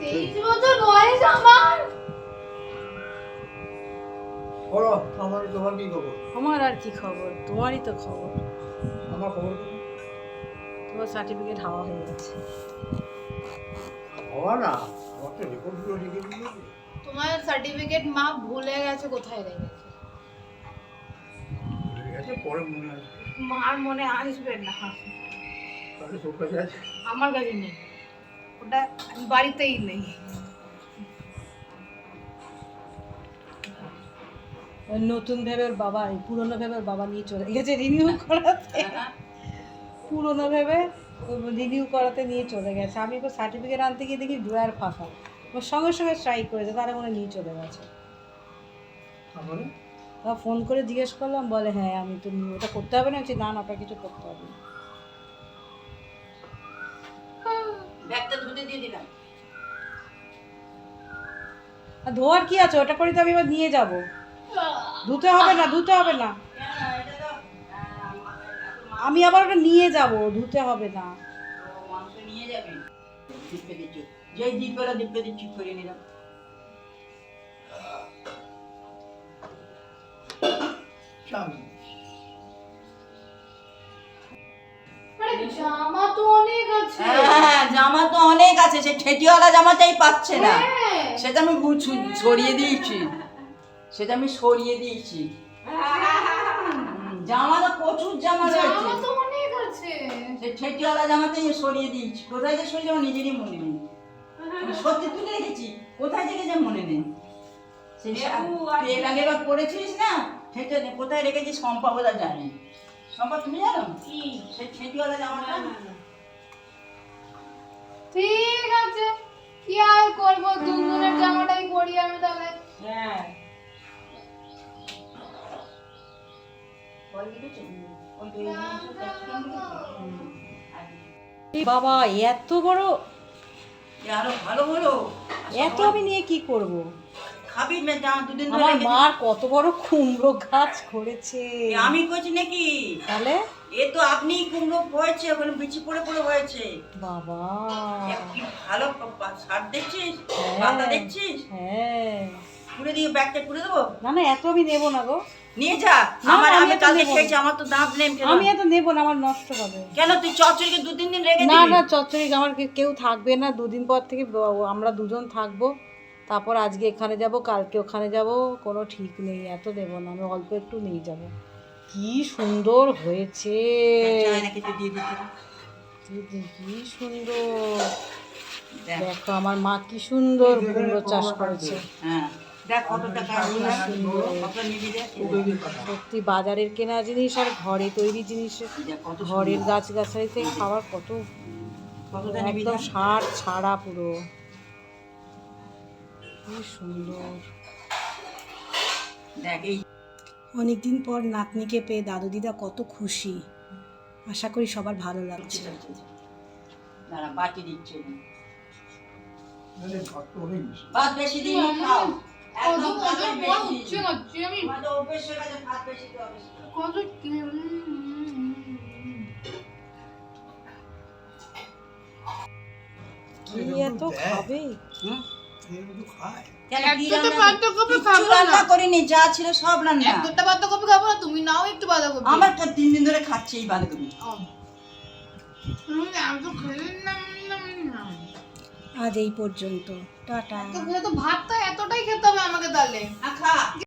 তেইশ বছর বয়স আমার। বলো আমার তোমার কি খবর? আমার আর কি খবর? তোমারই তো খবর। আমার খবর তোমার সার্টিফিকেট হাওয়া হয়ে গেছে। হওয়া না আমার তো রেকর্ডগুলো লিখে দিয়েছে। তোমার সার্টিফিকেট মা ভুলে গেছে কোথায় রেখেছে? গেছে পরে মনে আছে। মার মনে আসবে না। আমার কাছে নেই। ওটা বাড়িতেই নেই। ওই নতুন ভেবে ওর বাবা এই পুরনো ভেবে ওর বাবা নিয়ে চলে গেছে রিনিউ করাতে। পুরনো ভেবে রিনিউ করাতে নিয়ে চলে গেছে। আমি ওকে সার্টিফিকেট আনতে গিয়ে দেখি ড্রয়ার ফাঁকা। ওর সঙ্গে সঙ্গে স্ট্রাইক করেছে তারা মনে নিয়ে চলে গেছে। ফোন করে জিজ্ঞেস করলাম বলে হ্যাঁ আমি তো নিয়ে ওটা করতে হবে না। না না ওটা কিছু করতে হবে না। দিয়ে দিলাম। আর ধোয়ার কি আছে? ওটা করে তো আমি এবার নিয়ে যাব। ধুতে হবে না ধুতে হবে না। আমি আবার ওটা নিয়ে যাব ধুতে হবে না। ও নিয়ে যাবে দিপে দিচ্ছ যেই দিপেরা দিপে দিচ্ছি করে নিলাম। জামা তো অনেক আছে। হ্যাঁ অনেক আছে সে ঠেটিওয়ালা জামাটাই পাচ্ছে না। হ্যাঁ। সেটা আমি গুছ- সরিয়ে দিয়েছি। সেটা আমি সরিয়ে দিয়েছি। হুম, জামা তো প্রচুর জামা রয়েছে। সে ঠেটিওয়ালা জামাটাই আমি সরিয়ে দিয়েছি। কোথায় যে সরিয়ে আমার নিজেরই মনে নেই। সত্যি তুলে রেখেছি। কোথায় থেকে যে মনে নেই। সেই এর আগে বার পড়েছিস না? ঠেটে কোথায় রেখেছিস সম্পা বোধা জানি। সম্পা তুমি জানো? কি? সে ঠেটিওয়ালা জামাটা ঠিক আছে। কি আর করব? দুজনের জামাটাই পরি আমি তাহলে। হ্যাঁ। বাবা এত বড়? আরও ভালো হলো। এত আমি নিয়ে কি করব? খাবি? না দুদিন ধরে আমার মার কত বড় কুমড়ো গাছ করেছে। আমি করছি নাকি? তাহলে? এ তো আপনি কুমড়ো হয়েছে ওখানে বিচি পড়ে পড়ে হয়েছে। বাবা। কি ভালো সার দেখছিস? হ্যাঁ। পাতা দেখছিস? হ্যাঁ। পুড়ে দিয়ে ব্যাগটা পুড়ে দেবো? না না এত আমি নেব না গো। নিয়ে যা আমার আমি কালকে। খেয়েছি আমার তো দাঁত নেই আমি এত নেব না আমার নষ্ট হবে। কেন তুই চচ্চড়িকে দু তিন দিন রেখে না না চচ্চড়ি আমার কেউ থাকবে না দুদিন পর থেকে আমরা দুজন থাকব। তারপর আজকে এখানে যাব কালকে ওখানে যাব কোনো ঠিক নেই এত দেবো না আমি অল্প একটু নিয়ে যাব। কি সুন্দর হয়েছে। কি সুন্দর। দেখ। আমার মা কি সুন্দর কুমড়ো চাষ করেছে। হ্যাঁ সত্যি বাজারের কেনা জিনিস আর ঘরে তৈরি জিনিস ঘরের গাছ গাছালিতে খাবার কত একদম সার ছাড়া পুরো। কি সুন্দর। দেখ এই অনেকদিন পর নাতনিকে পেয়ে দাদু দিদা কত খুশি। আশা করি সবার ভালো লাগছে। দাঁড়া বাটি দিচ্ছে ভাত বেশি। দিন খাও। কি এত খাবে? হুম? যা ছিল সব রান্না। বাঁধাকপি খাব না তুমি নাও একটু বাঁধাকপি। আমার তিন দিন ধরে খাচ্ছি এই বাঁধাকপি। আজ এই পর্যন্ত। টাটা। তো ভাতটা এতটাই খেতে হবে আমাকে তাহলে। আ, খা।